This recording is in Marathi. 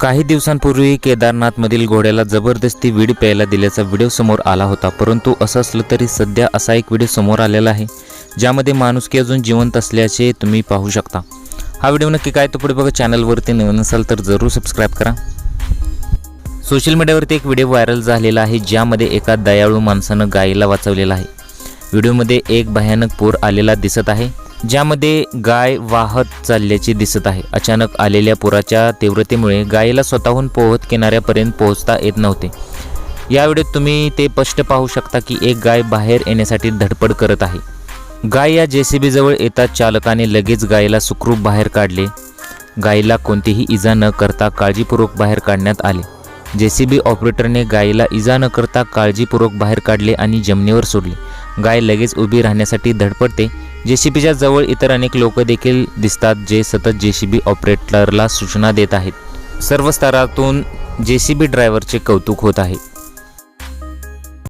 काही दिवसांपूर्वी केदारनाथमधील घोड्याला जबरदस्ती वीड प्यायला दिल्याचा व्हिडिओ समोर आला होता परंतु असं असलं तरी सध्या असा एक व्हिडिओ समोर आलेला आहे ज्यामध्ये माणुसकी अजून जिवंत असल्याचे तुम्ही पाहू शकता. हा व्हिडिओ नक्की काय तो पुढे बघा चॅनलवरती नवीन असाल तर जरूर सबस्क्राईब करा. सोशल मीडियावरती एक व्हिडिओ व्हायरल झालेला आहे ज्यामध्ये एका दयाळू माणसानं गायीला वाचवलेला आहे. व्हिडिओमध्ये एक भयानक पूर आलेला दिसत आहे. ज्यामध्ये गाय वाहत चालल्याची दिसत आहे. अचानक आलेल्या पुराच्या तीव्रतेमुळे गायीला स्वतःहून पोहत किनाऱ्यापर्यंत पोहोचता येत नव्हते. या व्हिडिओत तुम्ही ते स्पष्ट पाहू शकता की एक गाय बाहेर येण्यासाठी धडपड करत आहे. गाय या जे सी जवळ येताच चालकाने लगेच गायीला सुखरूप बाहेर काढले. गायीला कोणतीही इजा न करता काळजीपूर्वक बाहेर काढण्यात आले. जे सी बी ऑपरेटरने गायीला इजा न करता काळजीपूर्वक बाहेर काढले आणि जमिनीवर सोडले. गाय लगेच उभी राहण्यासाठी धडपडते जे सी जवळ इतर अनेक लोक देखील दिसतात जे सतत जे सी बी ऑपरेटरला सूचना देत आहेत. सर्व स्तरातून जे सी बी ड्रायव्हरचे कौतुक होत आहे.